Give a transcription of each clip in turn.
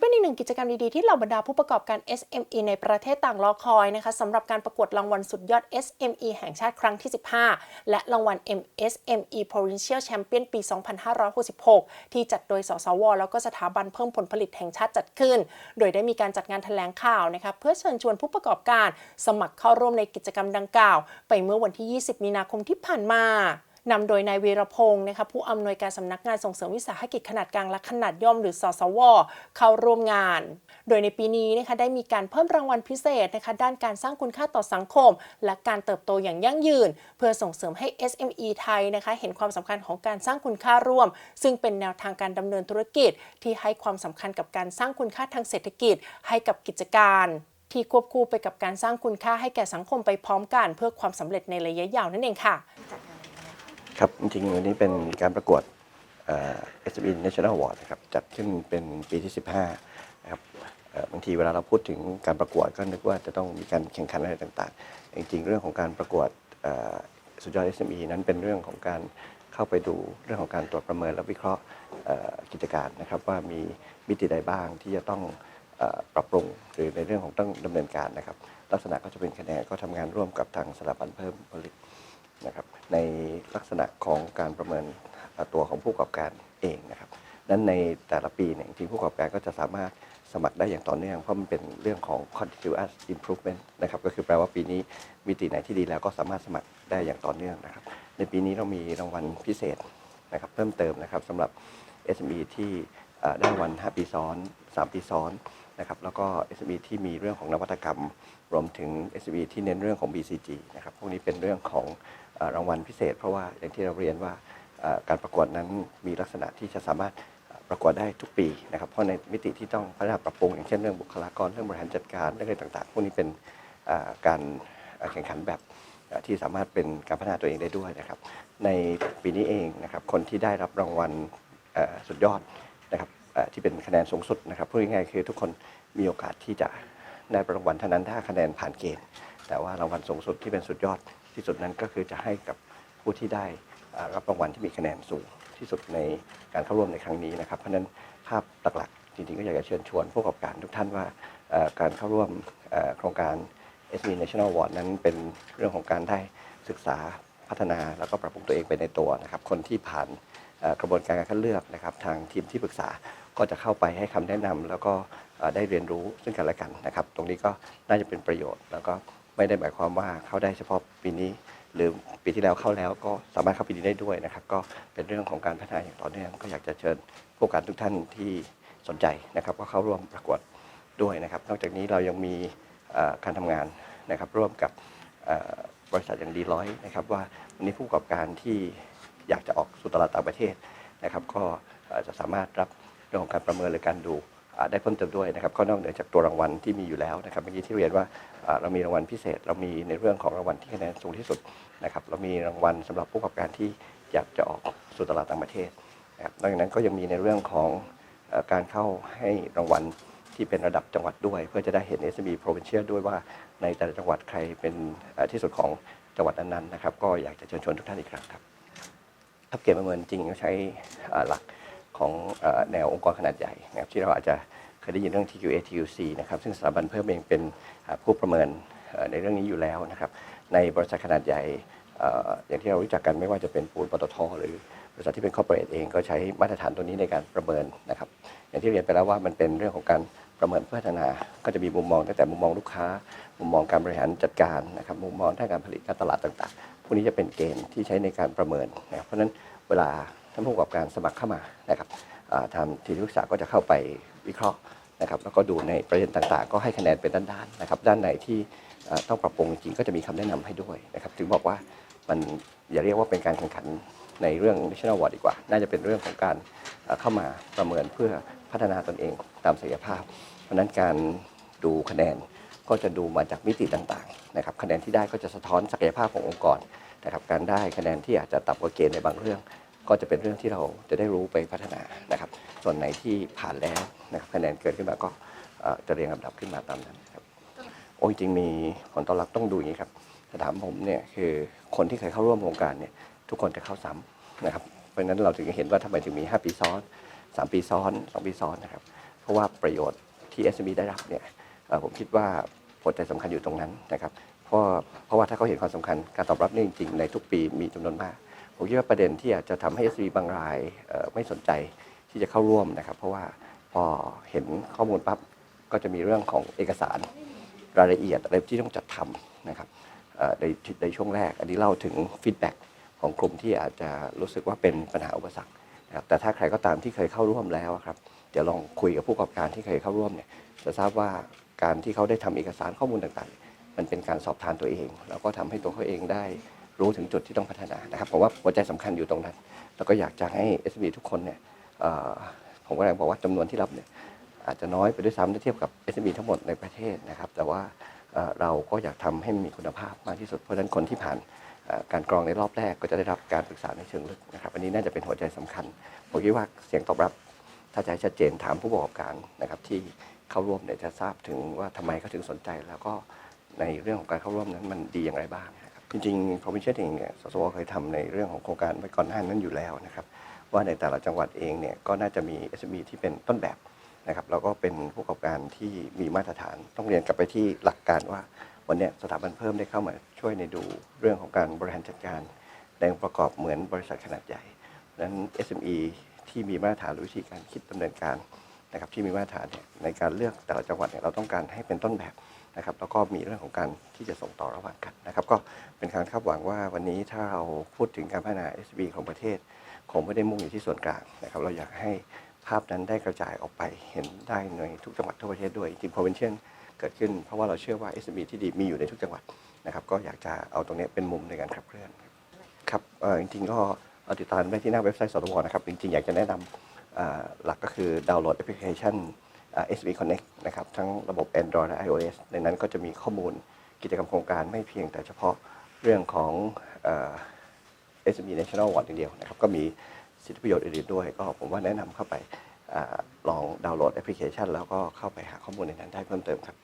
เป็นึ่งกิจกรรมดี ๆ ที่เหล่าบรรดาผู้ประกอบการ SME ในประเทศต่างรอคอยนะคะสำหรับการประกวดรางวัลสุดยอด SME แห่งชาติครั้งที่ 15 และรางวัล MSME Provincial Champion ปี 2566 ที่จัดโดย สสว แล้วก็สถาบันเพิ่มผลผลิตแห่งชาติจัดขึ้น โดยได้มีการจัดงานแถลงข่าวนะคะเพื่อเชิญชวนผู้ประกอบการ สมัครเข้าร่วมในกิจกรรมดังกล่าว ไปเมื่อวันที่ 20 มีนาคมที่ผ่านมา นำโดยนายวีรพงศ์นะคะผู้อำนวยการสำนักงานส่งเสริมวิสาหกิจขนาดกลางและขนาดย่อมหรือสสว เข้าร่วมงาน โดยในปีนี้นะคะได้มีการเพิ่มรางวัลพิเศษนะคะด้านการสร้างคุณค่าต่อสังคม และการเติบโตอย่างยั่งยืน เพื่อส่งเสริมให้ SME ไทยนะคะเห็นความสำคัญของการสร้างคุณค่าร่วม ซึ่งเป็นแนวทางการดำเนินธุรกิจ ที่ให้ความสำคัญกับการสร้างคุณค่าทางเศรษฐกิจ ให้กับกิจการที่ควบคู่ไปกับการสร้างคุณค่าให้แก่สังคมไปพร้อมกัน เพื่อความสำเร็จในระยะยาวนั่นเองค่ะ ครับจริงๆวันนี้เป็นการประกวดเอ่อ SME National Award นะครับจัดขึ้นเป็นปีที่ 15นะครับบางทีเวลาเราพูดถึงการประกวดก็นึกว่าจะต้องมีการแข่งขันอะไรต่างๆ จริงๆ เรื่องของการประกวดสุดยอด SME นั้นเป็นเรื่องของการเข้าไปดูเรื่องของการตรวจประเมินและวิเคราะห์กิจการนะครับว่ามีมิติใดบ้างที่จะต้องอปรับปรุงหรือในเรื่องของต้องดำเนินการนะครับ ลักษณะก็จะเป็นคะแนนก็ทำงานร่วมกับทางสถาบันเพิ่มผลิต นะครับในลักษณะของการประเมินตัวของผู้ประกอบการเองนะครับนั้นในแต่ละปีเนี่ยจริงผู้ประกอบการก็จะสามารถสมัครได้อย่างต่อเนื่อง เพราะมันเป็นเรื่องของ continuous improvement นะครับก็คือแปลว่าปีนี้มิติไหนที่ดีแล้วก็สามารถสมัครได้อย่างต่อเนื่องนะครับ ในปีนี้เรามีรางวัลพิเศษนะครับเพิ่มเติมนะครับสำหรับ SME ที่เอ่ได้รางวัล5ปีซ้อน 3 ปีซ้อน นะครับแล้วก็ SME ที่มีเรื่องของนวัตกรรม รวมถึง SME ที่เน้นเรื่องของ BCG นะครับพวกนี้เป็นเรื่องของอรางวัลพิเศษ เพราะว่าอย่างที่เราเรียนว่าการประกวดนั้นมีลักษณะที่จะสามารถประกวดได้ทุกปีนะครับเพราะในมิติที่ต้องพัฒนาปรับปรุง อย่างเช่นเรื่องบุคลากรเรื่องบริหารจัดการเรื่องอะไรต่างๆ พวกนี้เป็นการแข่งขันแบบที่สามารถเป็นการพัฒนาตัวเองได้ด้วยนะครับ ในปีนี้เองนะครับคนที่ได้รับรางวัลสุดยอด ที่เป็นคะแนนสูงสุดนะครับพูดง่ายๆคือทุกคนมีโอกาสที่จะได้รางวัลเท่านั้นถ้าคะแนนผ่านเกณฑ์ แต่ว่ารางวัลสูงสุดที่เป็นสุดยอดที่สุดนั้นก็คือจะให้กับผู้ที่ได้รับรางวัลที่มีคะแนนสูงที่สุดในการเข้าร่วมในครั้งนี้นะครับ เพราะฉะนั้นภาพหลักๆจริงๆก็อยากจะเชิญชวนผู้ประกอบการทุกท่านว่าการเข้าร่วมโครงการ SME National Award นั้นเป็นเรื่องของการได้ศึกษาพัฒนาแล้วก็ปรับปรุงตัวเองไปในตัวนะครับ คนที่ผ่านกระบวนการการคัดเลือกนะครับ ทางทีมที่ปรึกษา ก็จะเข้าไปให้คำแนะนำแล้วก็ได้เรียนรู้ซึ่งกันและกันนะครับ ตรงนี้ก็น่าจะเป็นประโยชน์ แล้วก็ไม่ได้หมายความว่าเข้าได้เฉพาะปีนี้ หรือปีที่แล้วเข้าแล้วก็สามารถเข้าปีนี้ได้ด้วยนะครับ ก็เป็นเรื่องของการพัฒนาอย่างต่อเนื่องก็อยากจะเชิญผู้การทุกท่านที่สนใจนะครับ ก็เข้าร่วมประกวดด้วยนะครับ นอกจากนี้เรายังมีการทำงานนะครับร่วมกับบริษัทอย่างดีร้อยนะครับว่าวันนี้ผู้ประกอบการที่อยากจะออกสู่ตลาดต่างประเทศนะครับ ก็จะสามารถรับ เรื่องของการประเมินหรือการดูได้เพิ่มเติมด้วยนะครับก็นอกเหนือจากตัวรางวัลที่มีอยู่แล้วนะครับเมื่อกี้ที่เรียนว่าเรามีรางวัลพิเศษ เรามีในเรื่องของรางวัลที่คะแนนสูงที่สุดนะครับเรามีรางวัลสำหรับผู้ประกอบการที่อยากจะออกสู่ตลาดต่างประเทศนะครับนอกจากนั้นก็ยังมีในเรื่องของการเข้าให้รางวัลที่เป็นระดับจังหวัดด้วย เพื่อจะได้เห็น SME Provincial ด้วยว่าในแต่ละจังหวัดใครเป็นที่สุดของจังหวัดนั้นๆนะครับก็อยากจะเชิญชวนทุกท่านอีกครั้งครับทับเกณฑ์ประเมินจริงใช้หลัก ของแนวองค์กรขนาดใหญ่นะครับที่เราอาจจะเคยได้ยินเรื่อง TQA TQC นะครับซึ่งสถาบันเพิ่มเองเป็นผู้ประเมินในเรื่องนี้อยู่แล้วนะครับในบริษัทขนาดใหญ่อย่างที่เรารู้จักกันไม่ว่าจะเป็นปูนปตทหรือบริษัทที่เป็นคอร์ปอเรทเองก็ใช้มาตรฐานตัวนี้ในการประเมินนะครับอย่างที่เรียนไปแล้วว่ามันเป็นเรื่องของการประเมินพัฒนา ก็จะมีมุมมองตั้งแต่มุมมองลูกค้า มุมมองการบริหารจัดการนะครับมุมมองด้านการผลิตการตลาดต่างๆ พวกนี้จะเป็นเกณฑ์ที่ใช้ในการประเมินนะครับเพราะฉะนั้นเวลาานผู้ประกอบการสมัครเข้ามานะครับทางทีมที่ปรึกษาก็จะเข้าไปวิเคราะห์นะครับแล้วก็ดูในประเด็นต่างๆ ก็ให้คะแนนเป็นด้านๆนะครับด้านไหนที่ต้องปรับปรุงจริงก็จะมีคำแนะนำให้ด้วยนะครับถึงบอกว่ามันอย่าเรียกว่าเป็นการแข่งขันในเรื่อง national award ดีกว่า น่าจะเป็นเรื่องของการเข้ามาประเมินเพื่อพัฒนาตนเองตามศักยภาพ เพราะฉะนั้นการดูคะแนนก็จะดูมาจากมิติต่างๆนะครับคะแนนที่ได้ก็จะสะท้อนศักยภาพขององค์กรนะครับการได้คะแนนที่อาจจะต่ำกว่าเกณฑ์ในบางเรื่อง ก็จะเป็นเรื่องที่เราจะได้รู้ไปพัฒนานะครับ ส่วนไหนที่ผ่านแล้วนะครับคะแนนเกินขึ้นมาก็จะเรียงลำดับขึ้นมาตามนั้นครับโอ้จริงมีผลตอบรับต้องดูอย่างนี้ครับถ้าถามผมเนี่ยคือคนที่เคยเข้าร่วมโครงการเนี่ยทุกคนจะเข้าซ้ำนะครับ เพราะฉะนั้นเราถึงเห็นว่าทำไมถึงมี 5 ปีซ้อน 3 ปีซ้อน 2 ปีซ้อนนะครับ เพราะว่าประโยชน์ที่ SME ได้รับเนี่ยผมคิดว่าหัวใจสำคัญอยู่ตรงนั้นนะครับ เพราะเพราะว่าถ้าเขาเห็นความสำคัญการตอบรับนี่จริงๆ ในทุกปีมีจำนวนมาก ผมคิดว่าประเด็นที่อาจจะทำให้ SME บางรายไม่สนใจที่จะเข้าร่วมนะครับ เพราะว่าพอเห็นข้อมูลปั๊บก็จะมีเรื่องของเอกสารรายละเอียดอะไรที่ต้องจัดทำนะครับในในช่วงแรก อันนี้เล่าถึงฟีดแบ็กของกลุ่มที่อาจจะรู้สึกว่าเป็นปัญหาอุปสรรคนะครับแต่ถ้าใครก็ตามที่เคยเข้าร่วมแล้วครับเดี๋ยวลองคุยกับผู้ประกอบการที่เคยเข้าร่วมเนี่ยจะทราบว่าการที่เขาได้ทำเอกสารข้อมูลต่างๆ มันเป็นการสอบทานตัวเอง แล้วก็ทำให้ตัวเขาเองได้ รู้ถึงจุดที่ต้องพัฒนานะครับผมว่าหัวใจสำคัญอยู่ตรงนั้น แล้วก็อยากจะให้ s อ b ทุกคนเนี่ยผมก็เลยบอกว่าจำนวนที่รับเนี่ยอาจจะน้อยไปด้วยซ้ำถ้าเทียบกับ SME ทั้งหมดในประเทศนะครับ แต่ว่าเราก็อยากทำให้มีคุณภาพมากที่สุดเพราะฉะนั้นคนที่ผ่านการกรองในรอบแรกก็จะได้รับการปรึกษาในเชิงลึกนะครับ อันนี้น่าจะเป็นหัวใจสำคัญผมคิดว่าเสียงตอบรับถ้าจะให้ชัดเจนถามผู้ประกอบการนะครับที่เข้าร่วมเนี่ยจะทราบถึงว่าทำไมเขาถึงสนใจ แล้วก็ในเรื่องของการเข้าร่วมนั้นมันดีอย่างไรบ้าง จริงๆ provincial เองเนี่ยสสวเคยทำในเรื่องของโครงการไว้ก่อนหน้านั้นอยู่แล้วนะครับว่าในแต่ละจังหวัดเองเนี่ยก็น่าจะมี SME ที่เป็นต้นแบบนะครับแล้วก็เป็นผู้ประกอบการที่มีมาตรฐาน ต้องเรียนกลับไปที่หลักการว่าวันนี้สถาบันเพิ่มได้เข้ามาช่วยในดูเรื่องของการบริหารจัดการในองค์ประกอบเหมือนบริษัทขนาดใหญ่ดังนั้น SME ที่มีมาตรฐานหรือวิธีการคิดดำเนินการนะครับที่มีมาตรฐานในการเลือกแต่ละจังหวัดเนี่ยเราต้องการให้เป็นต้นแบบ นะครับแล้วก็มีเรื่องของการที่จะส่งต่อระหว่างกันนะครับ ก็เป็นการคาดหวังว่าวันนี้ถ้าเราพูดถึงการพัฒนา SME ของประเทศ คงไม่ได้มุ่งอยู่ที่ส่วนกลางนะครับ เราอยากให้ภาพนั้นได้กระจายออกไปเห็นได้ในทุกจังหวัดทั่วประเทศด้วยจริง provincial เกิดขึ้นเพราะว่าเราเชื่อว่า SME ที่ดีมีอยู่ในทุกจังหวัดนะครับ ก็อยากจะเอาตรงนี้เป็นมุมในการขับเคลื่อนครับเออจริงๆก็ติดตามได้ที่หน้าเว็บไซต์สตวนะครับ จริงๆ อยากจะแนะนำหลักก็คือดาวน์โหลดแอปพลิเคชัน อ่า SME Connect นะครับทั้งระบบ Android และ iOS ในนั้นก็จะมีข้อมูลกิจกรรมโครงการไม่เพียงแต่เฉพาะเรื่องของเอ่อ SME National Award อย่างเดียวนะครับก็มีสิทธิประโยชน์อื่นๆด้วย ก็ผมว่าแนะนำเข้าไปอลองดาวน์โหลดแอปพลิเคชัน แล้วก็เข้าไปหาข้อมูลในนั้นได้เพิ่มเติมครับ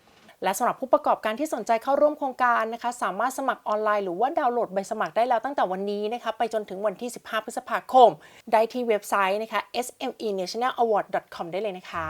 และสำหรับผู้ประกอบการที่สนใจเข้าร่วมโครงการนะคะ สามารถสมัครออนไลน์หรือว่าดาวน์โหลดใบสมัครได้แล้วตั้งแต่วันนี้นะคะ ไปจนถึงวันที่ 15 พฤษภาคม ได้ที่เว็บไซต์นะคะ smenationalaward.com ได้เลยนะคะ